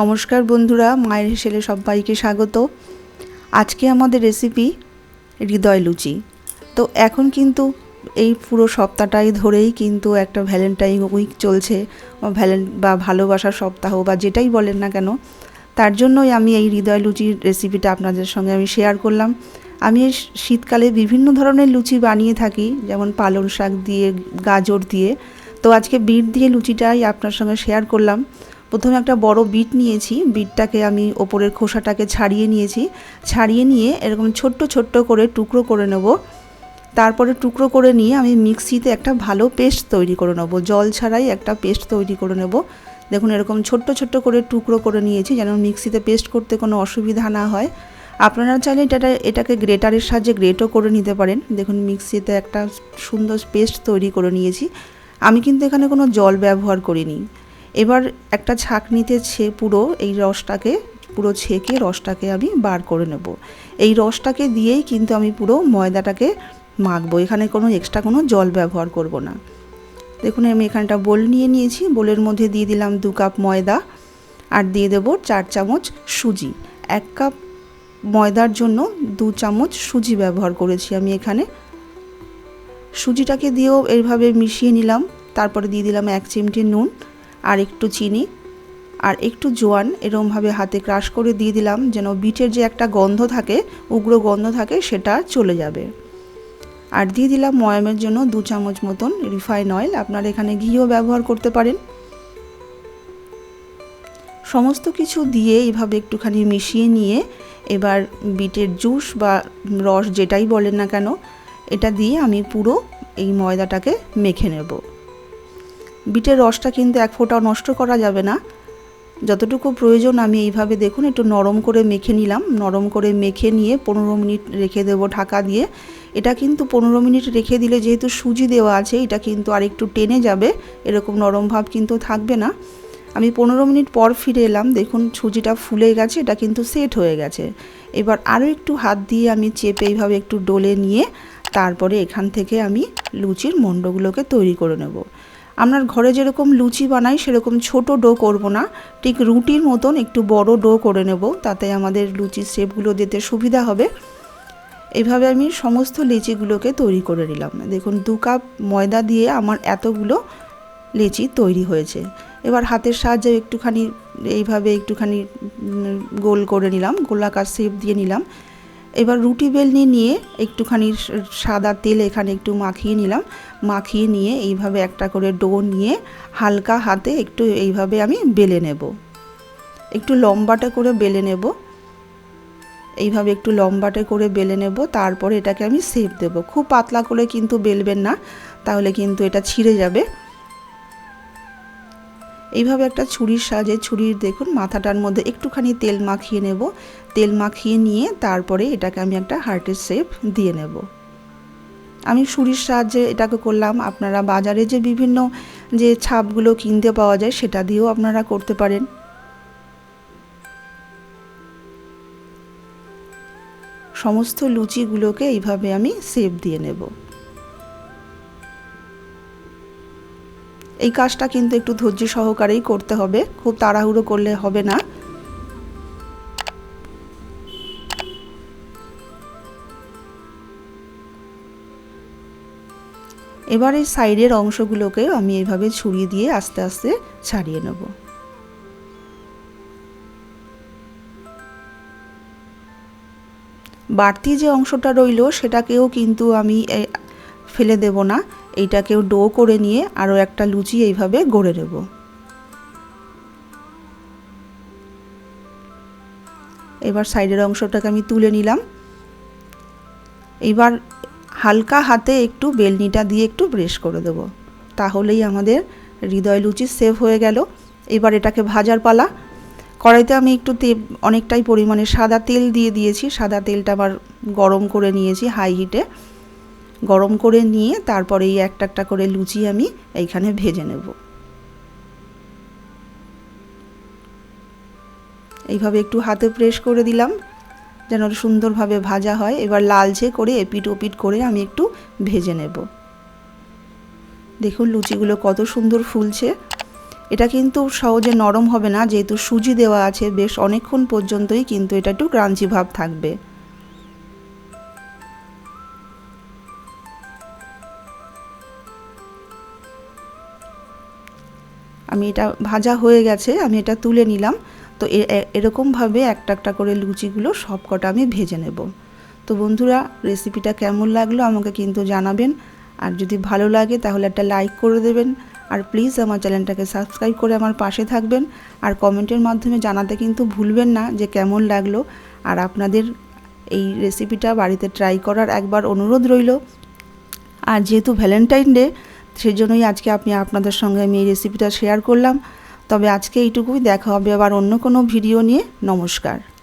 নমস্কার বন্ধুরা, মায়ের হেসেলে সবাইকে স্বাগত। আজকে আমাদের রেসিপি হৃদয় লুচি। তো এখন কিন্তু এই পুরো সপ্তাহটাই ধরেই কিন্তু একটা ভ্যালেন্টাইন উইক চলছে ভ্যালেন বা ভালোবাসার সপ্তাহ, বা যেটাই বলেন না কেন। তার জন্যই আমি এই হৃদয় লুচির রেসিপিটা আপনাদের সঙ্গে আমি শেয়ার করলাম। আমি শীতকালে বিভিন্ন ধরনের লুচি বানিয়ে থাকি, যেমন পালং শাক দিয়ে, গাজর দিয়ে। তো আজকে বিট দিয়ে লুচিটাই আপনার সঙ্গে শেয়ার করলাম। প্রথমে একটা বড় বিট নিয়েছি, বিটটাকে আমি ওপরের খোসাটাকে ছাড়িয়ে নিয়েছি। ছাড়িয়ে নিয়ে এরকম ছোট্ট ছোট্ট করে টুকরো করে নেব। তারপরে টুকরো করে নিয়ে আমি মিক্সিতে একটা ভালো পেস্ট তৈরি করে নেব। জল ছাড়াই একটা পেস্ট তৈরি করে নেব। দেখুন, এরকম ছোট্ট ছোট্ট করে টুকরো করে নিয়েছি যেন মিক্সিতে পেস্ট করতে কোনো অসুবিধা না হয়। আপনারা চাইলে এটা এটাকে গ্রেটারের সাহায্যে গ্রেটও করে নিতে পারেন। দেখুন, মিক্সিতে একটা সুন্দর পেস্ট তৈরি করে নিয়েছি। আমি কিন্তু এখানে কোনো জল ব্যবহার করিনি। এবার একটা ছাঁকনিতে ছে, পুরো এই রসটাকে, পুরো ছেঁকে রসটাকে আমি বার করে নেব। এই রসটাকে দিয়েই কিন্তু আমি পুরো ময়দাটাকে মাখবো। এখানে কোনো এক্সট্রা কোনো জল ব্যবহার করব না। দেখুন, আমি এখানটা বোল নিয়ে নিয়েছি। বোলের মধ্যে দিয়ে দিলাম দু কাপ ময়দা আর দিয়ে দেবো চার চামচ সুজি। এক কাপ ময়দার জন্য দু চামচ সুজি ব্যবহার করেছি আমি এখানে। সুজিটাকে দিয়েও এইভাবে মিশিয়ে নিলাম। তারপরে দিয়ে দিলাম এক চিমটি নুন। আর একটু চিনি আর একটু জোয়ান এরমভাবে হাতে ক্রাশ করে দিয়ে দিলাম যেন বিটের যে একটা গন্ধ থাকে, উগ্র গন্ধ থাকে, সেটা চলে যাবে। আর দিয়ে দিলাম ময়ামের জন্য দু চামচ মতন রিফাইন অয়েল। আপনারা এখানে ঘিও ব্যবহার করতে পারেন। সমস্ত কিছু দিয়ে এভাবে একটুখানি মিশিয়ে নিয়ে এবার বিটের জুস বা রস যেটাই বলেন না কেন, এটা দিয়ে আমি পুরো এই ময়দাটাকে মেখে নেব। বিটের রসটা কিন্তু এক ফোঁটাও নষ্ট করা যাবে না। যতটুকু প্রয়োজন আমি এইভাবে দেখুন একটু নরম করে মেখে নিলাম। নরম করে মেখে নিয়ে পনেরো মিনিট রেখে দেব ঢাকা দিয়ে। এটা কিন্তু পনেরো মিনিট রেখে দিলে যেহেতু সুজি দেওয়া আছে, এটা কিন্তু আর একটু টেনে যাবে। এরকম নরম ভাব কিন্তু থাকবে না। আমি পনেরো মিনিট পর ফিরে এলাম। দেখুন সুজিটা ফুলে গেছে, এটা কিন্তু সেট হয়ে গেছে। এবার আরও একটু হাত দিয়ে আমি চেপে এইভাবে একটু ডলে নিয়ে তারপরে এখান থেকে আমি লুচির মণ্ডগুলোকে তৈরি করে নেব। আপনার ঘরে যেরকম লুচি বানাই, সেরকম ছোট ডো করব না। ঠিক রুটির মতন একটু বড় ডো করে নেব, তাতে আমাদের লুচির শেপগুলো দিতে সুবিধা হবে। এভাবে আমি সমস্ত লিচিগুলোকে তৈরি করে নিলাম। দেখুন, দু কাপ ময়দা দিয়ে আমার এতগুলো লিচি তৈরি হয়েছে। এবার হাতের সাহায্যে একটুখানি, এইভাবে একটুখানি গোল করে নিলাম, গোলাকার শেপ দিয়ে নিলাম। এবার রুটি বেলনি নিয়ে একটুখানি সাদা তেল এখানে একটু মাখিয়ে নিলাম। মাখিয়ে নিয়ে এইভাবে একটা করে ডো নিয়ে হালকা হাতে একটু এইভাবে আমি বেলে নেব। একটু লম্বাটে করে বেলে নেব। এইভাবে একটু লম্বাটে করে বেলে নেব। তারপরে এটাকে আমি সেপ দেব। খুব পাতলা করে কিন্তু বেলবেন না, তাহলে কিন্তু এটা ছিঁড়ে যাবে। এইভাবে একটা ছুরির সাহায্যে ছুরির দেখুন মাথাটার মধ্যে একটুখানি তেল মাখিয়ে নেব। তেল মাখিয়ে নিয়ে তারপরে এটাকে আমি একটা হার্টের শেপ দিয়ে নেব। আমি ছুরির সাহায্যে এটাকে করলাম। আপনারা বাজারে যে বিভিন্ন যে ছাপগুলো কিনতে পাওয়া যায় সেটা দিয়েও আপনারা করতে পারেন। সমস্ত লুচিগুলোকে এইভাবে আমি শেপ দিয়ে নেব। এই কাজটা কিন্তু একটু ধৈর্য সহকারেই করতে হবে। খুব তাড়াহুড়ো করলে হবে না। এবার এই সাইডের অংশগুলোকে আমি এইভাবে ছুরি দিয়ে আস্তে আস্তে ছাড়িয়ে নেব। বাড়তি যে অংশটা রইল, সেটাকেও কিন্তু আমি ফেলে দেব না। এইটাকেও ডো করে নিয়ে আরও একটা লুচি এইভাবে গড়ে নেব। এবার সাইডের অংশটাকে আমি তুলে নিলাম। এবার হালকা হাতে একটু বেলনিটা দিয়ে একটু ব্রেশ করে দেব। তাহলেই আমাদের হৃদয় লুচি সেভ হয়ে গেল। এবার এটাকে ভাজার পালা। কড়াইতে আমি একটু তে অনেকটাই পরিমাণে সাদা তেল দিয়ে দিয়েছি। সাদা তেলটা আবার গরম করে নিয়েছি হাই হিটে। গরম করে নিয়ে তারপরে এই একটা একটা করে লুচি আমি এইখানে ভেজে নেব। এইভাবে একটু হাতে প্রেস করে দিলাম, যেন সুন্দরভাবে ভাজা হয়। এবার লালচে করে এপিট ওপিট করে আমি একটু ভেজে নেব। দেখুন লুচিগুলো কত সুন্দর ফুলছে। এটা কিন্তু সহজে নরম হবে না, যেহেতু সুজি দেওয়া আছে, বেশ অনেকক্ষণ পর্যন্তই কিন্তু এটা একটু ক্রাঞ্চি ভাব থাকবে। আমি এটা ভাজা হয়ে গেছে, আমি এটা তুলে নিলাম। তো এরকমভাবে একটা একটা করে লুচিগুলো সব কটা আমি ভেজে নেব। তো বন্ধুরা রেসিপিটা কেমন লাগল আমাকে কিন্তু জানাবেন। আর যদি ভালো লাগে তাহলে একটা লাইক করে দেবেন। আর প্লিজ আমার চ্যানেলটাকে সাবস্ক্রাইব করে আমার পাশে থাকবেন। আর কমেন্টের মাধ্যমে জানাতে কিন্তু ভুলবেন না যে কেমন লাগল। আর আপনাদের এই রেসিপিটা বাড়িতে ট্রাই করার একবার অনুরোধ রইল। আর যেহেতু ভ্যালেন্টাইন ডে সেই জন্যই আজকে আপনি আপনাদের সঙ্গে আমি এই রেসিপিটা শেয়ার করলাম। তবে আজকে এইটুকুই, দেখা হবে আবার অন্য কোনো ভিডিও নিয়ে। নমস্কার।